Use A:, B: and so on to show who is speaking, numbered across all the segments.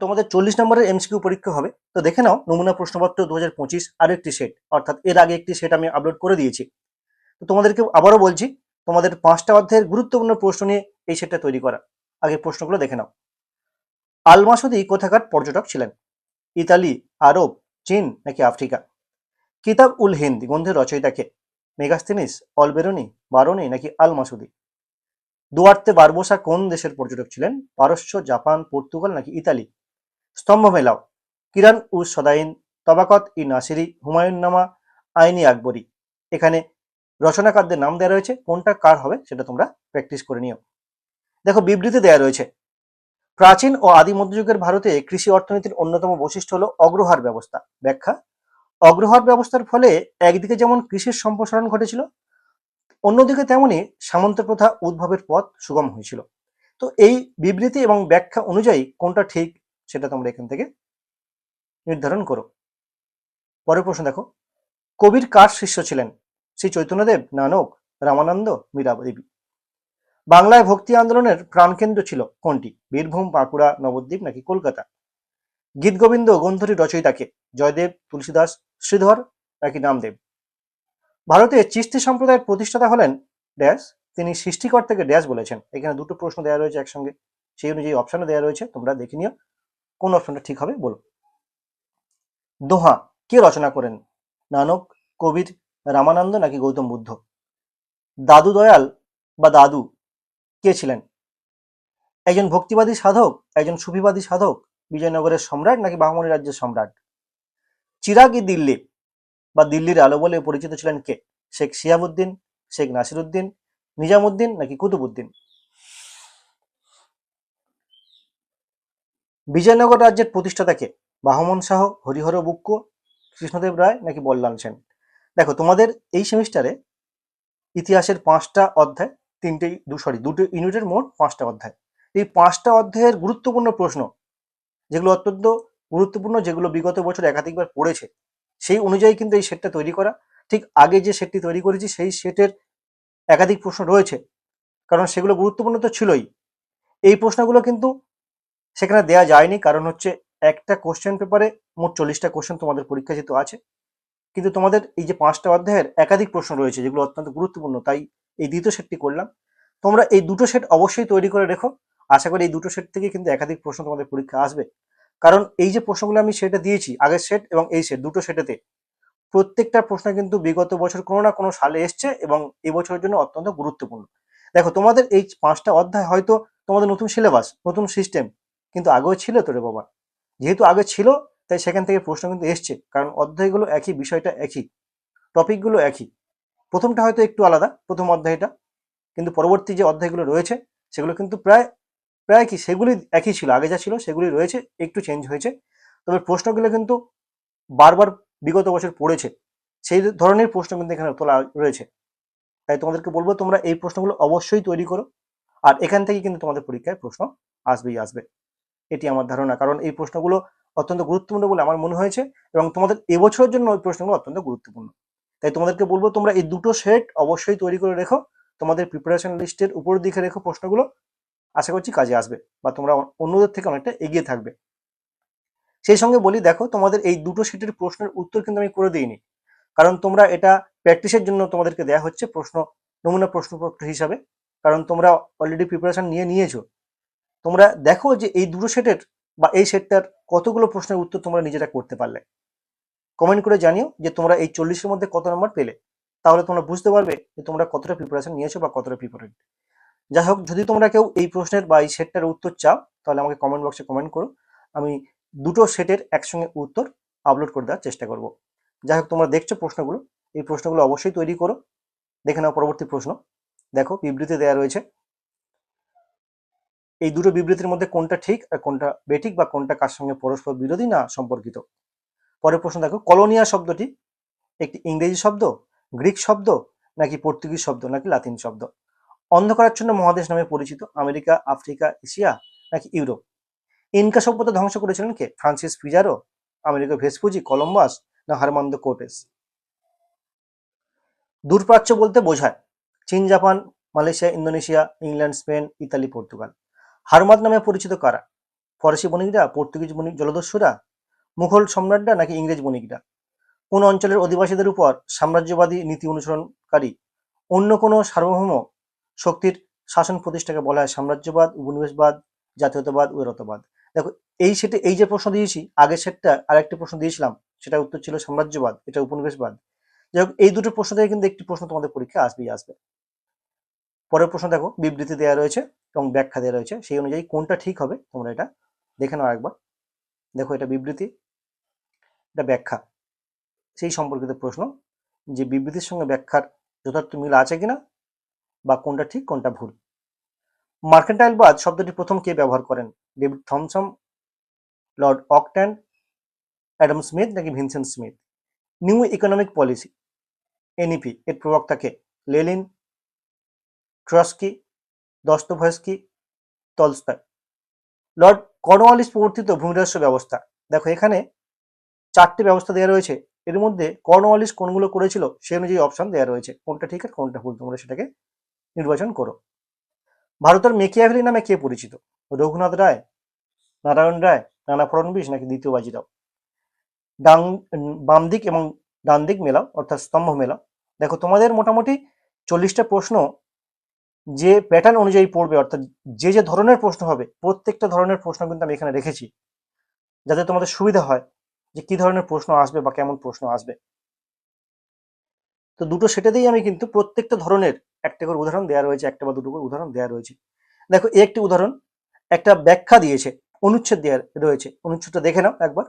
A: তোমাদের চল্লিশ নম্বরের এমসিকিউ পরীক্ষা হবে। তো দেখে নাও, নমুনা প্রশ্নপত্র দু হাজার পঁচিশ আরও একটি সেট অর্থাৎ এর আগে একটি সেট আমি আপলোড করে দিয়েছি। তো তোমাদেরকে আবারও বলছি, তোমাদের পাঁচটা অধ্যায়ের গুরুত্বপূর্ণ প্রশ্ন নিয়ে এই সেটটা তৈরি করা। আগে প্রশ্নগুলো দেখে নাও। আলমাসুদি কোথাকার পর্যটক ছিলেন? ইতালি, আরব, চীন, নাকি আফ্রিকা? কিতাব উল হিন্দ, গ্রন্থের রচয়িতাকে মেগাস্তিনিস, অলবেরনি, বারনি, নাকি আল মাসুদি দুয়ার্তে বারবোসা কোন দেশের পর্যটক ছিলেন? পারস্য, জাপান, পর্তুগাল, নাকি ইতালি? স্তম্ভ মেলাও। কিরান উ সদাইন, তবাকত ই নাসিরি, হুমায়ুন নামা, আইনি আকবরী। এখানে রচনাকারদের নাম দেওয়া রয়েছে, কোনটা কার হবে সেটা তোমরা প্র্যাকটিস করে নিও। দেখো, বিবৃতি দেওয়া রয়েছে। প্রাচীন ও আদি মধ্যযুগের ভারতে কৃষি অর্থনীতির অন্যতম বৈশিষ্ট্য হলো অগ্রহার ব্যবস্থা। ব্যাখ্যা, অগ্রহার ব্যবস্থার ফলে একদিকে যেমন কৃষির সম্প্রসারণ ঘটেছিল, অন্যদিকে তেমনি সামন্ত প্রথা উদ্ভবের পথ সুগম হয়েছিল। তো এই বিবৃতি এবং ব্যাখ্যা অনুযায়ী কোনটা ঠিক সেটা তোমরা এখান থেকে নির্ধারণ করো। পরের প্রশ্ন দেখো, কবির কার শিষ্য ছিলেন? শ্রী চৈতন্যদেব, নানক, রামানন্দ মীরাদেবী বাংলায় ভক্তি আন্দোলনের প্রাণকেন্দ্র ছিল কোনটি? বীরভূম, বাঁকুড়া, নবদ্বীপ নাকি কলকাতা? গীতগোবিন্দ গ্রন্থটির রচয়িতাকে জয়দেব, তুলসীদাস, শ্রীধর নাকি নামদেব? ভারতে চিস্তি সম্প্রদায়ের প্রতিষ্ঠাতা হলেন ড্যাশ। তিনি সৃষ্টিকর্তাকে ড্যাশ বলেছেন। এখানে দুটো প্রশ্ন দেওয়া রয়েছে একসঙ্গে। সেই অনুযায়ী অপশনও দেওয়া রয়েছে। তোমরা দেখে নিও। কোন অপশনটা ঠিক হবে বলো দোহা, কে রচনা করেন? নানক, কবির, রামানন্দ নাকি গৌতম বুদ্ধ? দাদু দয়াল বা দাদু, কে ছিলেন? একজন ভক্তিবাদী সাধক, একজন সুফিবাদী সাধক, বিজয়নগরের সম্রাট নাকি বাহমনি রাজ্যের সম্রাট? চিরাগ দিল্লি বা দিল্লির আলো বলে পরিচিত ছিলেন কে? শেখ শিয়াবুদ্দিন, শেখ নাসিরুদ্দিন, নিজামুদ্দিন নাকি কুতুবুদ্দিন? বিজয়নগর রাজ্যের প্রতিষ্ঠাতাকে বাহমন শাহ, হরিহর বুক্ক, কৃষ্ণদেব রায় নাকি বল্লাল সেন? দেখো, তোমাদের এই সেমিস্টারে ইতিহাসের পাঁচটা অধ্যায় তিনটে দু সরি দুটো ইউনিটের মোট পাঁচটা অধ্যায়। এই পাঁচটা অধ্যায়ের গুরুত্বপূর্ণ প্রশ্ন, যেগুলো অত্যন্ত গুরুত্বপূর্ণ, যেগুলো বিগত বছর একাধিকবার পড়েছে, সেই অনুযায়ী কিন্তু এই সেটটা তৈরি করা। ঠিক আগে যে সেটটি তৈরি করেছি, সেই সেটের একাধিক প্রশ্ন রয়েছে, কারণ সেগুলো গুরুত্বপূর্ণ তো ছিলই। এই প্রশ্নগুলো কিন্তু সেখানে দেয়া যায়নি, কারণ হচ্ছে একটা কোশ্চেন পেপারে মোট চল্লিশটা কোশ্চেন তোমাদের পরীক্ষা যেহেতু আছে। কিন্তু তোমাদের এই যে পাঁচটা অধ্যায়ের একাধিক প্রশ্ন রয়েছে, যেগুলো অত্যন্ত গুরুত্বপূর্ণ, তাই এই দ্বিতীয় সেটটি করলাম। তোমরা এই দুটো সেট অবশ্যই তৈরি করে রেখো। আশা করি এই দুটো সেট থেকে কিন্তু একাধিক প্রশ্ন তোমাদের পরীক্ষা আসবে। কারণ এই যে প্রশ্নগুলো আমি সেটা দিয়েছি, আগের সেট এবং এই সেট দুটো সেটেতে প্রত্যেকটা প্রশ্ন কিন্তু বিগত বছর কোনো না কোনো সালে এসছে এবং এই বছরের জন্য অত্যন্ত গুরুত্বপূর্ণ। দেখো, তোমাদের এই পাঁচটা অধ্যায় হয়তো তোমাদের নতুন সিলেবাস নতুন সিস্টেম কিন্তু আগেও ছিল তো রে বাবা? যেহেতু আগে ছিল, তাই সেখান থেকে প্রশ্ন কিন্তু এসছে, কারণ অধ্যায়গুলো একই, বিষয়টা একই, টপিকগুলো একই। প্রথমটা হয়তো একটু আলাদা, প্রথম অধ্যায়টা, কিন্তু পরবর্তী যে অধ্যায়গুলো রয়েছে, সেগুলো কিন্তু প্রায় প্রায় কি, সেগুলি একই ছিল, আগে যা ছিল সেগুলি রয়েছে, একটু চেঞ্জ হয়েছে। তবে প্রশ্নগুলো কিন্তু বারবার বিগত বছর পড়েছে, সেই ধরনের প্রশ্ন কিন্তু এখানে তোলা রয়েছে। তাই তোমাদেরকে বলব, তোমরা এই প্রশ্নগুলো অবশ্যই তৈরি করো, আর এখান থেকে কিন্তু তোমাদের পরীক্ষায় প্রশ্ন আসবেই আসবে। এটি আমার ধারণা। কারণ এই প্রশ্নগুলো অত্যন্ত গুরুত্বপূর্ণ বলে আমার মনে হয়েছে এবং তোমাদের এবছরের জন্য ওই প্রশ্নগুলো অত্যন্ত গুরুত্বপূর্ণ। তাই তোমাদেরকে বলব, তোমরা এই দুটো সেট অবশ্যই তৈরি করে রেখো। তোমাদের প্রিপারেশন লিস্টের উপর দিকে রেখো প্রশ্নগুলো। আশা করছি কাজে আসবে বা তোমরা অন্যদের থেকে অনেকটা এগিয়ে থাকবে। সেই সঙ্গে বলি, দেখো, তোমাদের এই দুটো সেটের প্রশ্নের উত্তর কিন্তু আমি করে দিইনি। কারণ তোমরা এটা প্র্যাকটিসের জন্য তোমাদেরকে দেওয়া হচ্ছে প্রশ্ন, নমুনা প্রশ্নপত্র হিসাবে। কারণ তোমরা অলরেডি প্রিপারেশন নিয়ে নিয়েছো। তোমরা দেখো যে এই দুটো সেটের বা এই সেটটার কতগুলো প্রশ্নের উত্তর তোমরা নিজেরা করতে পারলে। কমেন্ট করে জানিও যে তোমরা এই চল্লিশের মধ্যে কত নম্বর পেলে। তাহলে তোমরা বুঝতে পারবে যে তোমরা কতটা প্রিপারেশন নিয়েছো বা কতটা প্রিপারেড যাই হোক, যদি তোমরা কেউ এই প্রশ্নের বা এই সেটটার উত্তর চাও, তাহলে আমাকে কমেন্ট বক্সে কমেন্ট করো। আমি দুটো সেটের একসঙ্গে উত্তর আপলোড করে দেওয়ার চেষ্টা করব। যাই হোক, তোমরা দেখছ প্রশ্নগুলো। এই প্রশ্নগুলো অবশ্যই তৈরি করো। দেখে নাও পরবর্তী প্রশ্ন। দেখো বিবৃতি দেওয়া রয়েছে। এই দুটো বিবৃতির মধ্যে কোনটা ঠিক আর কোনটা বেঠিক বা কোনটা কার সঙ্গে পরস্পর বিরোধী না সম্পর্কিত? পরের প্রশ্ন দেখো, কলোনিয়া শব্দটি একটি ইংরেজি শব্দ, গ্রিক শব্দ, নাকি পর্তুগিজ শব্দ, নাকি লাতিন শব্দ? অন্ধকারাচ্ছন্ন মহাদেশ নামে পরিচিত আমেরিকা, আফ্রিকা, এশিয়া, নাকি ইউরোপ? ইনকা সভ্যতা ধ্বংস করেছিলেন কে? Francis Pizarro Amerigo Vespucci, Columbus, না হারমান্দো কোর্টেস? দূরপ্রাচ্য বলতে বোঝায় চীন, Japan, Malaysia, Indonesia, England, Spain, Italy, Portugal. হারমাদ নামে পরিচিত কারা? ফরাসি বণিকরা, পর্তুগিজ বণিক জলদস্যুরা, মুঘল সম্রাটরা নাকি ইংরেজ বণিকরা? কোন অঞ্চলের অধিবাসীদের উপর সাম্রাজ্যবাদী নীতি অনুসরণকারী অন্য কোনো সার্বভৌম শক্তির শাসন প্রতিষ্ঠাকে বলা হয় সাম্রাজ্যবাদ, উপনিবেশবাদ, জাতীয়তাবাদ, উদারতাবাদ? দেখো, এই সেটে, এই যে প্রশ্ন দিয়েছি, আগের সেটটা আরেকটি প্রশ্ন দিয়েছিলাম সেটা উত্তর ছিল সাম্রাজ্যবাদ, এটা উপনিবেশবাদ। যাই হোক, এই দুটো প্রশ্ন থেকে কিন্তু একটি প্রশ্ন তোমাদের পরীক্ষা আসবেই, আসবে। পরের প্রশ্ন দেখো, বিবৃতি দেওয়া রয়েছে এবং ব্যাখ্যা দেওয়া রয়েছে। সেই অনুযায়ী কোনটা ঠিক হবে? তোমরা এটা দেখে নাও একবার দেখো এটা বিবৃতি, এটা ব্যাখ্যা। সেই সম্পর্কিত প্রশ্ন, যে বিবৃতির সঙ্গে ব্যাখ্যার যথার্থ মিল আছে কিনা বা কোনটা ঠিক, কোনটা ভুল? মার্কেন্টাইলবাদ শব্দটি প্রথম কে ব্যবহার করেন? David Thomson, Lord Acton, Adam Smith নাকি Vincent Smith? New Economic Policy, NEP, এর প্রবক্তাকে লেলিন ট্রস্কি দস্তভস্কি তলস্তায় লর্ড কর্নওয়ালিস প্রবর্তিত ভূমিরাষ্ট্র ব্যবস্থা। দেখো, এখানে চারটে ব্যবস্থা দেওয়া রয়েছে। এর মধ্যে কর্নওয়ালিস কোনগুলো করেছিল, সে অনুযায়ী অপশন দেওয়া রয়েছে। কোনটা ঠিক আর কোনটা ভুল, তোমরা সেটাকে নির্বাচন করো। ভারতের মেকিয়াভেলি নামে কে পরিচিত? রঘুনাথ রায়, নারায়ণ রায় নানা ফড়নবিশ নাকি দ্বিতীয় বাজিরাও? ডাং বাম দিক এবং ডান দিক মেলাও, অর্থাৎ স্তম্ভ মেলাও দেখো, তোমাদের মোটামুটি চল্লিশটা প্রশ্ন যে প্যাটার্ন অনুযায়ী পড়বে, অর্থাৎ যে যে ধরনের প্রশ্ন হবে, প্রত্যেকটা ধরনের প্রশ্ন কিন্তু আমি এখানে রেখেছি। যাতে তোমাদের সুবিধা হয় যে কি ধরনের প্রশ্ন আসবে বা কেমন প্রশ্ন আসবে। তো দুটো সেটাতেই আমি কিন্তু প্রত্যেকটা ধরনের একটা করে উদাহরণ দেওয়া রয়েছে, একটা বা দুটো করে উদাহরণ দেওয়া রয়েছে। দেখো এই একটি উদাহরণ, একটা ব্যাখ্যা দিয়েছে, অনুচ্ছেদ দেওয়া রয়েছে। অনুচ্ছেদটা দেখে নাও একবার।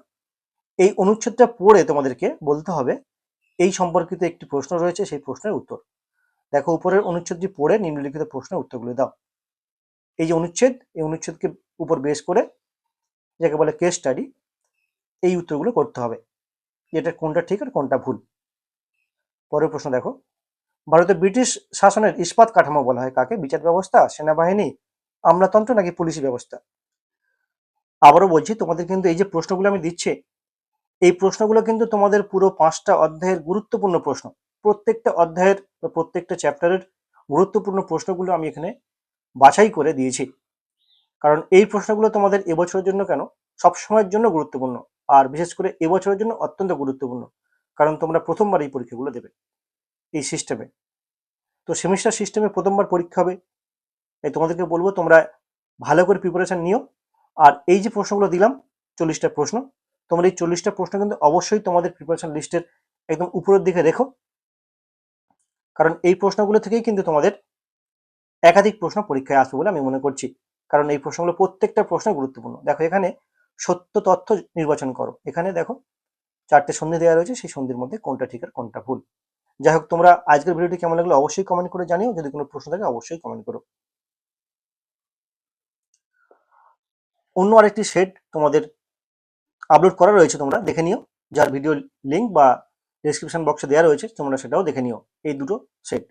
A: এই অনুচ্ছেদটা পড়ে তোমাদেরকে বলতে হবে, এই সম্পর্কিত একটি প্রশ্ন রয়েছে, সেই প্রশ্নের উত্তর। দেখো, উপরের অনুচ্ছেদটি পড়ে, নিম্নলিখিত প্রশ্নের উত্তরগুলো দাও। এই যে অনুচ্ছেদ, এই অনুচ্ছেদকে উপর বেশ করে যাকে বলে কেস স্টাডি এই উত্তরগুলো করতে হবে। এটা কোনটা ঠিক আর কোনটা ভুল? পরের প্রশ্ন দেখো। ভারতে ব্রিটিশ শাসনের ইস্পাত কাঠামো বলা হয় কাকে? বিচার ব্যবস্থা, সেনাবাহিনী, আমলাতন্ত্র নাকি পুলিশি ব্যবস্থা? আবারও বলছি, তোমাদের কিন্তু এই যে প্রশ্নগুলো আমি দিচ্ছি, এই প্রশ্নগুলো কিন্তু তোমাদের পুরো পাঁচটা অধ্যায়ের গুরুত্বপূর্ণ প্রশ্ন। প্রত্যেকটা অধ্যায়ের বা প্রত্যেকটা চ্যাপ্টারের গুরুত্বপূর্ণ প্রশ্নগুলো আমি এখানে বাছাই করে দিয়েছি। কারণ এই প্রশ্নগুলো তোমাদের এবছরের জন্য কেন? সব সময়ের জন্য গুরুত্বপূর্ণ। আর বিশেষ করে এবছরের জন্য অত্যন্ত গুরুত্বপূর্ণ। কারণ তোমরা প্রথমবার এই পরীক্ষাগুলো দেবে এই সিস্টেমে তো সেমিস্টার সিস্টেমে প্রথমবার পরীক্ষা হবে। তাই তোমাদেরকে বলব তোমরা ভালো করে প্রিপারেশন নিও। আর এই যে প্রশ্নগুলো দিলাম, চল্লিশটা প্রশ্ন, তোমরা এই চল্লিশটা প্রশ্ন কিন্তু অবশ্যই তোমাদের প্রিপারেশন লিস্টের একদম উপরের দিকে রেখো। কারণ এই প্রশ্নগুলো থেকেই কিন্তু তোমাদের একাধিক প্রশ্ন পরীক্ষায় আসবে বলে আমি মনে করছি। কারণ এই প্রশ্নগুলো প্রত্যেকটা প্রশ্ন গুরুত্বপূর্ণ। দেখো, এখানে সত্য, তথ্য নির্বাচন করো। এখানে দেখো, চারটে সন্ধি দেওয়া রয়েছে, সেই সন্ধির মধ্যে কোনটা ঠিক আর কোনটা ভুল। যাই হোক, তোমরা আজকের ভিডিওটি কেমন লাগল অবশ্যই কমেন্ট করে জানিও। যদি কোনো প্রশ্ন থাকে, অবশ্যই কমেন্ট করো। অন্য আরেকটি সেট তোমাদের আপলোড করা রয়েছে তোমরা, দেখে নিও। যার ভিডিও লিঙ্ক বা ডেসক্রিপশন বক্সে দেওয়া রয়েছে তোমরা সেটাও দেখে নিও। এই দুটো সেট